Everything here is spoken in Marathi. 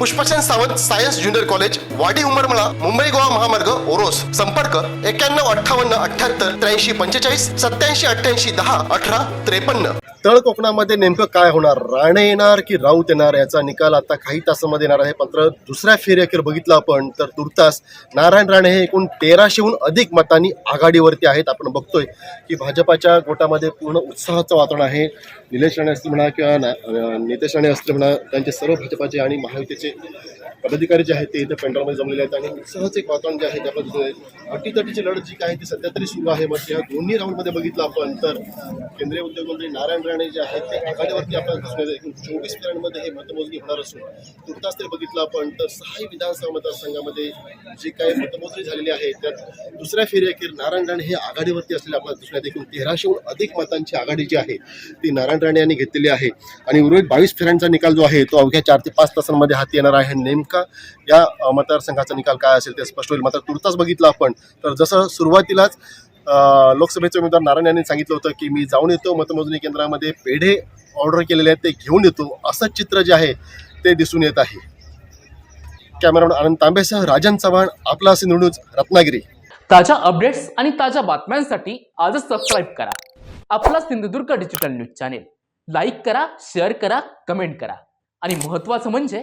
Pushpasen Sawant science junior college Wadi Umarmala Mumbai Goa महामार्ग ओरोस. संपर्क एक्क्याण्णव अठ्ठावन्न अठ्ठ्याहत्तर त्र्याऐंशी पंचेचाळीस सत्याऐंशी अठ्ठ्याऐंशी दहा अठरा त्रेपन्न. तळ कोकणामध्ये नेमकं काय होणार? राणे येणार की राऊत येणार? याचा निकाल आता काही तासामध्ये येणार आहे. मात्र दुसऱ्या फेरी अखेर बघितलं आपण तर तुर्तास नारायण राणे हे एकूण तेराशेहून अधिक मतांनी आघाडीवरती आहेत. आपण बघतोय की भाजपाच्या गोटामध्ये पूर्ण उत्साहाचं वातावरण आहे. निलेश राणे असतील म्हणा किंवा ना- नितेश राणे असतील म्हणा त्यांचे सर्व भाजपाचे आणि महायुतीचे पदाधिकारी जे आहेत ते इथे पेंडॉलमध्ये जमलेले आहेत आणि सहज एक वातावरण जे आहे ते आपल्याला दिसून अटीतटीची लढत जी काय ती सध्या तरी सुरू आहे. मग या दोन्ही राऊंडमध्ये बघितलं आपण तर केंद्रीय उद्योगमंत्री नारायण राणे जे आहेत ते आघाडीवरती आपल्याला दिसून येते एकूण चोवीस फेऱ्यांमध्ये हे मतमोजणी होणार असून तुर्तास तरी बघितलं आपण तर सहाही विधानसभा मतदारसंघामध्ये जी काही मतमोजणी झालेली आहे त्यात दुसऱ्या फेरीअखेर नारायण राणे हे आघाडीवरती असलेले आपल्याला दिसून येते एकूण तेराशेहून अधिक मतांची आघाडी जी आहे ती नारायण राणे यांनी घेतलेली आहे. आणि उर्वरित बावीस फेऱ्यांचा निकाल जो आहे तो अवघ्या चार ते पाच तासांमध्ये हाती येणार आहे. नेमका या मतदारसंघाचा निकाल काय असेल ते स्पष्ट होईल. मात्र तुर्तास बघितलं आपण तर जसं सुरुवातीलाच लोकसभेचे उमेदवार नारायण यांनी सांगितलं होतं की मी जाऊन येतो मतमोजणी केंद्रामध्ये पेढे ऑर्डर केलेले आहेत ते घेऊन येतो असं चित्र जे आहे ते दिसून येत आहे. कॅमेरामॅन आनंद तांबेसह राजन चव्हाण आपला सिंधू न्यूज रत्नागिरी. ताज्या अपडेट्स आणि ताज्या बातम्यांसाठी आजच सबस्क्राईब करा. आपला Sindhudurg digital news channel. Like करा शेअर करा कमेंट करा. आणि महत्त्वाचं म्हणजे